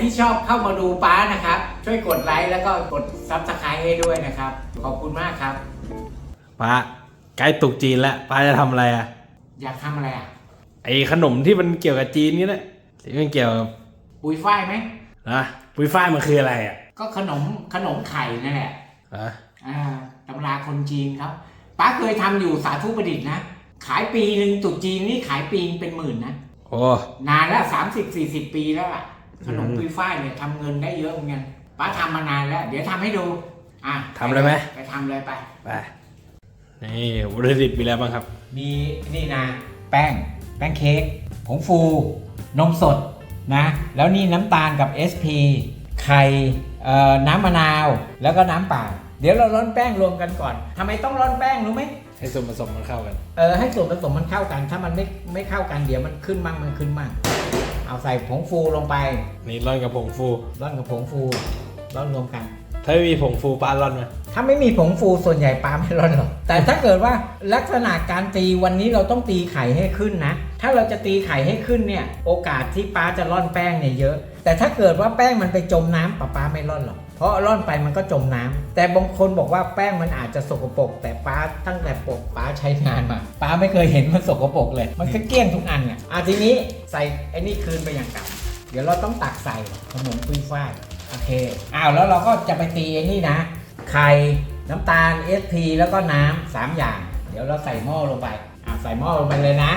ที่ชอบเข้ามาดูป้านะครับ ช่วยกดไลค์แล้วก็กดซับสไครต์ให้ด้วยนะครับ ขอบคุณมากครับ ป้าใกล้ตรุกจีนแล้วป้าจะทำอะไรอะ อยากทำอะไรอะ ไอขนมที่มันเกี่ยวกับจีนนี่แหละที่มันเกี่ยวกับปุยฝ้ายไหม นะปุยฝ้ายมันคืออะไรอะก็ขนมขนมไข่นั่นแหละ ฮะอ่าตำราคนจีนครับป้าเคยทำอยู่สาธุประดิษฐ์นะ ขายปีหนึ่งตรุษจีนนี่ขายปีนึงเป็นหมื่นนะ โอ้นานแล้วสามสิบสี่สิบปีแล้วล่ะ ขนมอืมปุยฝ้ายเนี่ยทำเงินได้เยอะเหมือนกันป้าทำมานานแล้ว เดี๋ยวทำให้ดู อะทำเลยไหม ไปทำเลยไป ไปนี่วัตถุดิบมีอะไรบ้างครับ มีนี่นะ แป้ง แป้งเค้กผงฟู นมสดนะ แล้วนี่น้ำตาลกับ SP ไข่เอ่อน้ำมะนาว แล้วก็น้ำเปล่า เดี๋ยวเราร่อนแป้งรวมกันก่อนทำไมต้องร่อนแป้งรู้ไหมให้ส่วนผสมมันเข้ากัน เออให้ส่วนผสมมันเข้ากัน ถ้ามันไม่ไม่เข้ากันเดี๋ยวมันขึ้นมั่งมันขึ้นมั่ง เอาใส่ผงฟูลงไปนี่ร่อนกับผงฟูร่อนกับผงฟูร่อนรวมกัน ถ้าไม่มีผงฟูป้าร่อนไหมถ้าไม่มีผงฟูส่วนใหญ่ปลาไม่ร่อนหรอกแต่ถ้าเกิดว่าลักษณะการตีวันนี้เราต้องตีไข่ให้ขึ้นนะ ถ้าเราจะตีไข่ให้ขึ้นเนี่ย โอกาสที่ปลาจะร่อนแป้งเนี่ยเยอะ แต่ถ้าเกิดว่าแป้งมันไปจมน้ำปลาปลาไม่ร่อนหรอก เพราะร่อนไปมันก็จมน้ำแต่บางคนบอกว่าแป้งมันอาจจะสกปรกแต่ป้าตั้งแต่ปกป้าใช้งานมาป้าไม่เคยเห็นมันสกปรกเลย มันก็เกลี้ยงทุกอันอะอะทีนี้ใส่ไอ้นี่คืนไปอย่างเก่าเดี๋ยวเราต้องตักใส่ขนมปุยฝ้ายโอเคอ้าวแล้วเราก็จะไปตีไอ้นี่นะ ไข่น้ำตาล SP แล้วก็น้ำสามอย่าง เดี๋ยวเราใส่หม้อลงไปอ่าใส่หม้อลงไปเลยนะ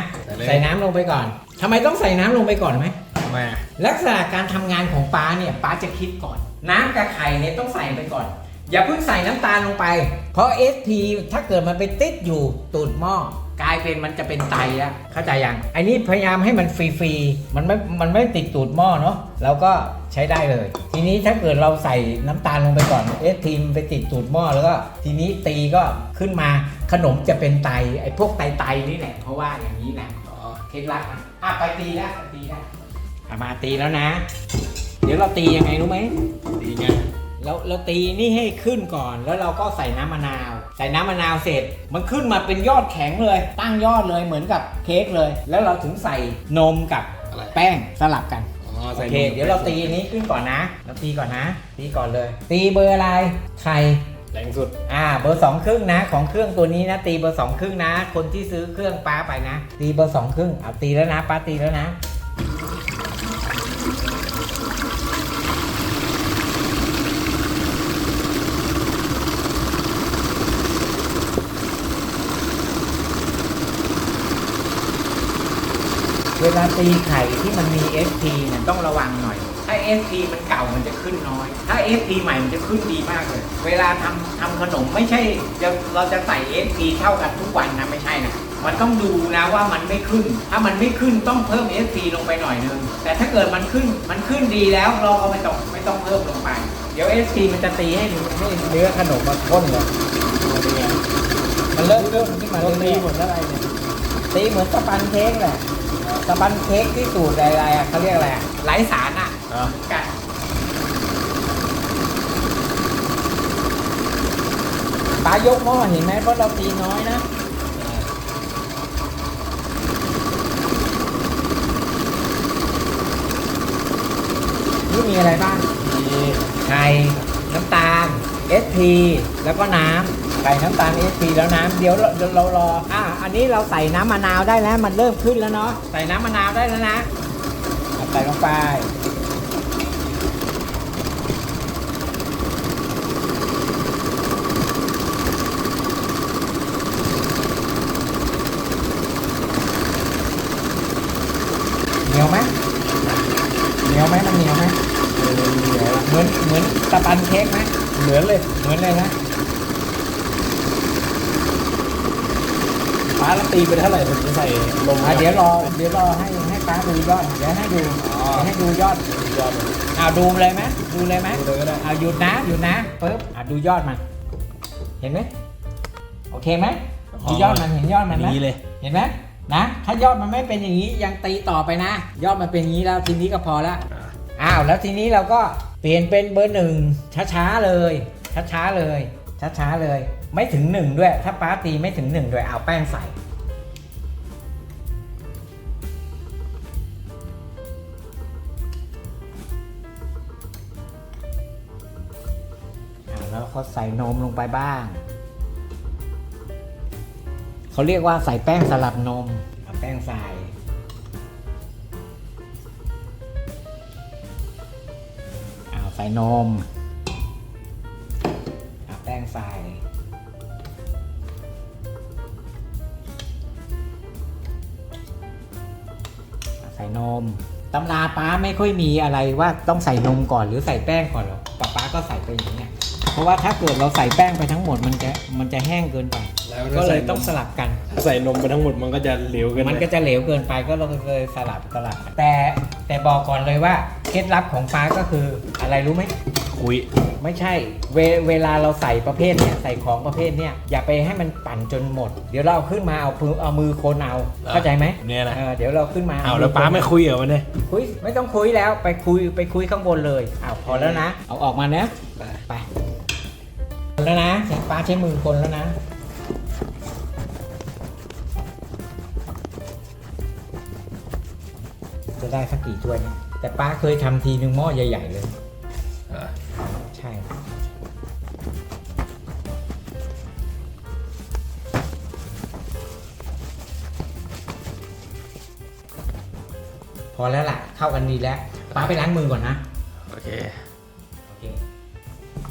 ใส่น้ำลงไปก่อนทำไมต้องใส่น้ำลงไปก่อนไหมทำไมอะลักษณะการทำงานของป้าเนี่ยป้าจะคิดก่อน น้ำกับไข่เนี่ยต้องใส่ไปก่อน อย่าเพิ่งใส่น้ำตาลลงไป เพราะ SP ถ้าเกิดมันไปติดอยู่ตูดหม้อกลายเป็นมันจะเป็นไตแล้วเข้าใจยังไอ้นี่พยายามให้มันฟรีๆมันไม่มันไม่ติดตูดหม้อเนาะเราก็ใช้ได้เลย ทีนี้ถ้าเกิดเราใส่น้ำตาลลงไปก่อน SP มันไปติดตูดหม้อแล้วก็ทีนี้ตีก็ขึ้นมาขนมจะเป็นไตไอ้พวกไตๆนี่แหละเพราะว่าอย่างนี้นะอ๋อเคล็ดลับอะอะไปตีแล้วตีแล้วมาตีแล้วนะ เดี๋ยวเราตียังไงรู้ไหมดีไงเราเราตีนี่ให้ขึ้นก่อน แล้วเราก็ใส่น้ำมะนาว ใส่น้ำมะนาวเสร็จ มันขึ้นมาเป็นยอดแข็งเลย ตั้งยอดเลยเหมือนกับเค้กเลย แล้วเราถึงใส่นมกับอะไร แป้งสลับกัน อ๋อโอใส่เคเดี๋ยวเราตีอันนี้ขึ้นก่อนนะ เราตีก่อนนะ ตีก่อนเลย ตีเบอร์อะไร ไข่ แรงสุด อ่า เบอร์สองครึ่งนะ ของเครื่องตัวนี้นะ ตีเบอร์สองครึ่งนะ คนที่ซื้อเครื่องป้าไปนะ ตีเบอร์สองครึ่ง เอาตีแล้วนะ ป้าตีแล้วนะ เวลาตีไข่ที่มันมี SP เนี่ยต้องระวังหน่อย ถ้า SP มันเก่ามันจะขึ้นน้อย ถ้า SP ใหม่มันจะขึ้นดีมากเลย เวลาทำทำขนมไม่ใช่จะเราจะใส่ SP เท่ากันทุกวันนะไม่ใช่นะ มันต้องดูนะว่ามันไม่ขึ้น ถ้ามันไม่ขึ้นต้องเพิ่ม SP ลงไปหน่อยนึง แต่ถ้าเกิดมันขึ้นมันขึ้นดีแล้วเราก็ไม่ต้องไม่ต้องเพิ่มลงไป เดี๋ยว SP มันจะตีให้ให้เนื้อขนมมันข้นเลยมันเริ่มเริ่มขึ้นมาเราเรื่ตีอยหมดเท่าไรเนี่ยตีเหมือนสปันเค้กแหละ สปันเค้กที่สูตรอะไรอะเขาเรียกอะไรอะไร้สารอะอ๋อกันปลายกหม้อเห็นไหมเพราะเราตีน้อยนะนี่มีอะไรบ้างมีไข่น้ำตาล SP แล้วก็น้ำ ไข่น้ำตาล SP แล้วน้ำเดี๋ยวเราเดี๋ยวเรารออะอันนี้เราใส่น้ำมะนาวได้แล้ว มันเริ่มขึ้นแล้วเนาะใส่น้ำมะนาวได้แล้วนะเอาใส่ลงไปเหนียวไหมเหนียวไหมมันเหนียวไหม เหมือนเหมือนตะปันเค้กไหม เหมือนเลย เหมือนเลยนะ ป้าแล้ว ตีไปเท่าไหร่ถึงจะใส่ลงอะเดี๋ยวรอเดี๋ยวรอให้ให้ป้าดูยอดเดี๋ยวให้ดูอ๋อเดี๋ยวให้ดูยอดยอดเลยอ่าดูเลยไหมดูเลยไหมดูเลยก็ได้อ่าหยุดนะหยุดนะปึ๊บอ่าดูยอดมันเห็นไหมโอเคไหมดูยอดมันเห็นยอดมันไหมนี้เลยเห็นไหมนะถ้ายอดมันไม่เป็นอย่างนี้ยังตีต่อไปนะ ยอดมันเป็นอย่างนี้แล้วทีนี้ก็พอละอ่าอ้าวแล้วทีนี้เราก็เปลี่ยนเป็นเบอร์หนึ่งช้าๆเลย ช้าๆเลย ช้าๆเลย ไม่ถึงหนึ่งด้วย ถ้าป้าตีไม่ถึงหนึ่งด้วยเอาแป้งใส่ แล้วเขาใส่นมลงไปบ้าง เขาเรียกว่าใส่แป้งสลับนมเอาแป้งใส่เอาใส่นมเอาแป้งใส่ใส่นมตำราป้าไม่ค่อยมีอะไรว่าต้องใส่นมก่อนหรือใส่แป้งก่อนหรอกป้าป้าก็ใส่ไปอย่างเนี้ย เพราะว่าถ้าเกิดเราใส่แป้งไปทั้งหมดมันจะมันจะแห้งเกินไป แล้วก็ก็เลใส่ยนต้องมสลับกันถ้าใส่นมไปทั้งหมดมันก็จะเหลวเกันมันก็จะเหลวเกินไปก็เราเลยสลับสลับแต่แต่บอกก่อนเลยว่าเคล็ดลับของฟ้าก็คืออะไรรู้ไหมคุยไม่ใช่เวเวลาเราใส่ประเภทเนี้ยใส่ของประเภทเนี้ยอย่าไปให้มันปั่นจนหมด เดี๋ยวเราเอาขึ้นมาเอามือเอามือคนเอาเข้าใจไหมเนี่ยนะเออเดี๋ยวเราขึ้นมาเอาแล้วป้าไม่คุยเหรอวันนี้คุยไม่ต้องคุยแล้วไปคุยไปคุยข้างบนเลยอ้าวพอแล้วนะ เอาออกมานะไป แล้วนะป้าใช้มือคนแล้วนะจะได้สักกี่ถ้วยเนี่ยแต่ป้าเคยทำทีหนึ่งหม้อใหญ่ ๆ เลยใช่ พอแล้วล่ะ เข้ากันดีแล้วป้าไปล้างมือก่อนนะ โอเคโอเค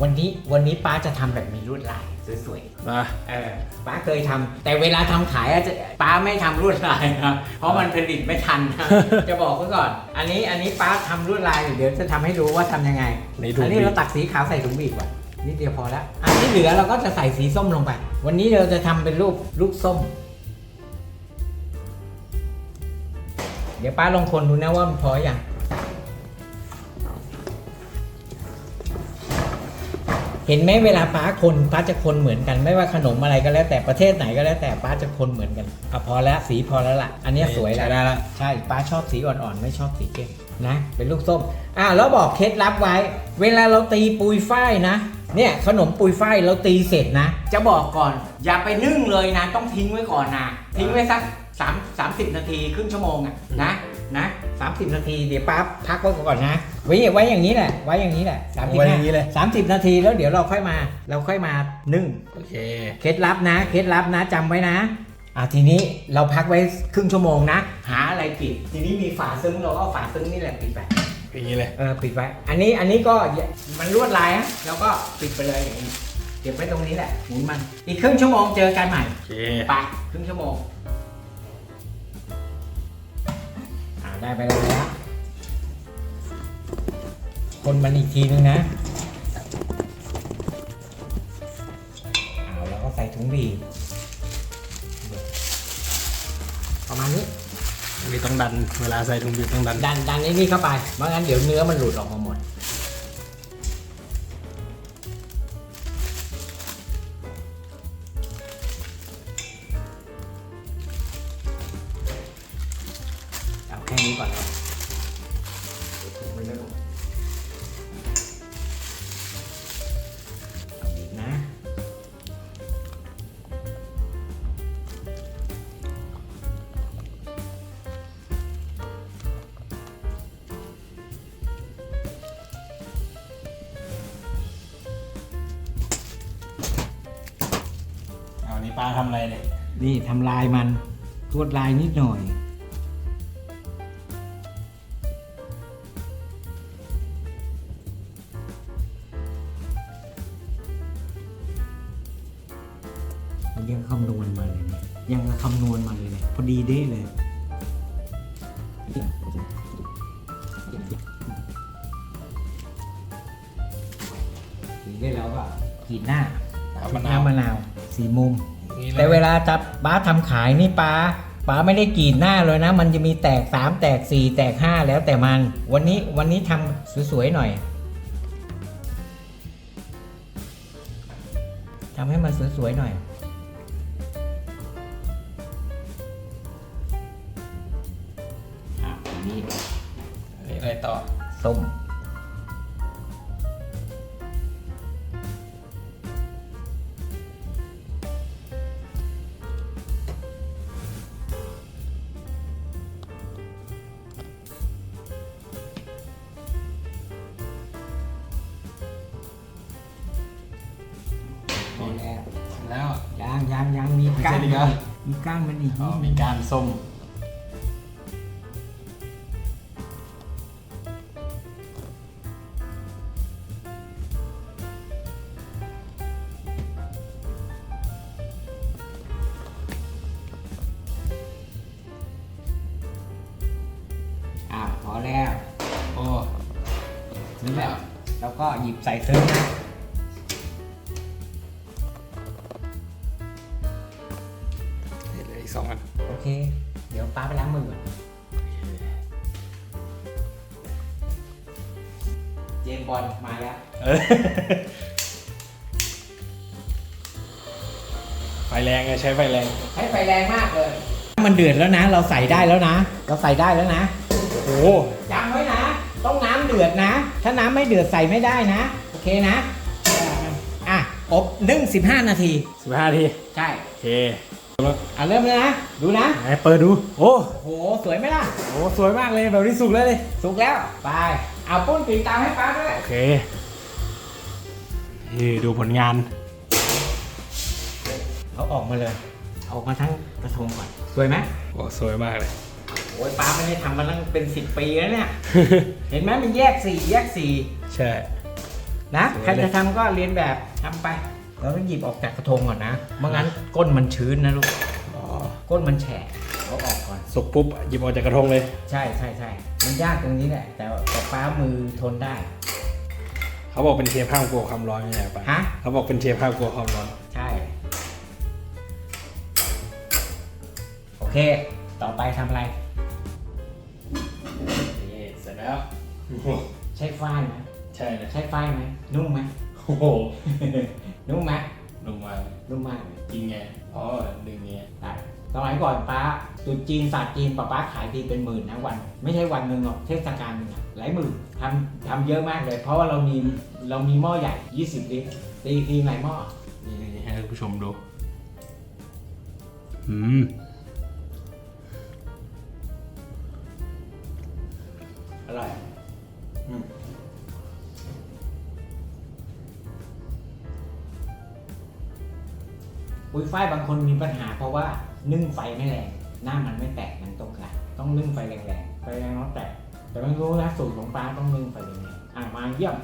วันนี้วันนี้ป้าจะทำแบบมีลวดลายสวยๆมาเออป้าเคยทำแต่เวลาทำขายอะจะป้าไม่ทำลวดลายนะเพราะมันผลิตไม่ทันนะจะบอกไว้ก่อน อันนี้อันนี้ป้าทำลวดลายอยู่เดี๋ยวจะทำให้รู้ว่าทำยังไงนี่ถุงอันนี้บีบเราตักสีขาวใส่ถุงบีบก่อนนิดเดียวพอแล้ว อันที่เหลือเราก็จะใส่สีส้มลงไป วันนี้เราจะทำเป็นรูปลูกส้ม เดี๋ยวป้าลองคนดูนะว่ามันพออย่าง เห็นไหมเวลาป้าคนป้าจะคนเหมือนกัน ไม่ว่าขนมอะไรก็แล้วแต่ประเทศไหนก็แล้วแต่ป้าจะคนเหมือนกันอะพอแล้วสีพอแล้วล่ะ อันเนี้ยสวยแล้วใช้ได้ละ ใช่ป้าชอบสีอ่อนๆ ไม่ชอบสีเข้มนะเป็นลูกส้มอ่าแล้วบอกเคล็ดลับไว้ เวลาเราตีปุยฝ้ายนะ เนี่ยขนมปุยฝ้ายเราตีเสร็จนะ จะบอกก่อน อย่าไปนึ่งเลยนะ ต้องทิ้งไว้ก่อนนะทิ้งไว้สักสามสามสิบนาทีครึ่งชั่วโมงอะนะนะสามสิบนาทีเดี๋ยวป้าพักไว้ก่อนนะ ไว้ไว้อย่างนี้แหละ ไว้อย่างนี้แหละสามสิบไว้อย่างนี้เลย สามสิบนาทีแล้วเดี๋ยวเราค่อยมา เราค่อยมานึ่ง โอเค เคล็ดลับนะ เคล็ดลับนะจำไว้นะ อะทีนี้เราพักไว้ครึ่งชั่วโมงนะ หาอะไรปิด ทีนี้มีฝาซึ้งเราก็เอาฝาซึ้งนี่แหละปิดไป อย่างนี้เลย เออปิดไว้ อันนี้อันนี้ก็อย่ามันลวดลายอะเราก็ปิดไปเลยอย่างนี้ เก็บไว้ตรงนี้แหละหมุนมัน อีกครึ่งชั่วโมงเจอกันใหม่ โอเค ไปครึ่งชั่วโมง อ่าได้ไปแล้วนะ คนมันอีกทีนึงนะเอาแล้วก็ใส่ถุงบีบประมาณนี้มีต้องดันเวลาใส่ถุงบีบต้องดันดันดันไอ้นี่เข้าไปไม่งั้นเดี๋ยวเนื้อมันหลุดออกมาหมดเอาแค่นี้ก่อนครับ นนี้ป้าทำอะไรเนี่ยนี่ทำลายมันลวดลายนิดหน่อยมันยังคำนวณมาเลยเนี่ยยังคำนวณมาเลยเนี่ยพอดีเด้เลยสีได้แล้วก็ขีดหน้าเอามะนาวน้ำมะนาวสีมุมอย่าง นี้เลยแต่เวลาจะป้าทำขายนี่ป้าป้าไม่ได้กรีดหน้าเลยนะ มันจะมีแตกสามแตกสี่แตกห้าแล้วแต่มัน วันนี้วันนี้ทำสวยๆหน่อยทำให้มันสวยๆหน่อยอะอันนี้อันนี้อะไรต่อส้ม แล้วแล้วยังยังยังมีไม่ก้าใช่นดิครับ มีก้านมันอีกอ๋อนิดมีการส้ม อ่าพอแล้วโอ้นี่แหละแล้วก็หยิบใส่เซิร์ฟนะ ไฟแรงไงใช้ไฟแรง ให้ไฟแรงมากเลยมันเดือดแล้วนะ เราใส่ได้แล้วนะ เราใส่ได้แล้วนะโอ้จำไว้นะ ต้องน้ำเดือดนะ ถ้าน้ำไม่เดือดใส่ไม่ได้นะ โอเคนะ อะอบนึ่ง15นาที สิบห้าที ใช่ โอเคอะเริ่มเลยนะ ดูนะ ไหนเปิดดูโอ้โอ้โห สวยไหมล่ะ โห สวยมากเลยแบบนี้สุกแล้วเลย สุกแล้ว ไป เอาปุ้นปีตามให้ป้าด้วย โอเค นี่ดูผลงาน เอาออกมาเลยเอาออกมาทั้งกระทงก่อน สวยไหมโอ้สวยมากเลย โอ้ยป้าไม่ได้ทำมาตั้งเป็นสิบปีแล้วเนี่ย เห็นไหมมันแยกสีแยกสีใช่ นะสวยเลย ใครจะทำก็เรียนแบบทำไป เราต้องหยิบออกจากกระทงก่อนนะไม่งั้นก้นมันชื้นนะลูก อ๋อก้นมันแฉะเอาออกก่อน สุกปุ๊บหยิบออกจากกระทงเลย ใช่ใช่ใช่มันยากตรงนี้แหละแต่แต่ป้ามือทนได้ เขาบอกเป็นเชฟห้ามกลัวความร้อนไงปะฮะ เขาบอกเป็นเชฟห้ามกลัวความร้อน ใช่ โอเค ต่อไปทำอะไร นี่เสร็จแล้วใช้ฝ้ายไหมใช่เลยใช้ฝ้ายไหมนุ่มไหม โอ้โหนุ่มไหมลงมานุ่มมากเลยกินไงอ๋อดึงไงได้ สมัยก่อนป้าตรุษจีนศาสตร์จีนป้าป้าขายทีเป็นหมื่นนะวัน ไม่ใช่วันหนึ่งหรอกเทศกาลหนึงอะหลายหมื่นทำทำเยอะมากเลย เพราะว่าเรามีเรามีหม้อใหญ่ 20 ลิตรตีทีหลายหม้อนี่นี่ให้ท่านผู้ชมดูอืมอร่อยอืมปุ้ยฝ้ายบางคนมีปัญหาเพราะว่า นึ่งไฟไม่แรงหน้ามันไม่แตกมันตรงกันต้องนึ่งไฟแรงๆไฟแรงแล้วแตกแต่ไม่รู้นะสูตรของปลาต้องนึ่งไฟแรงๆอะมาเยี่ยม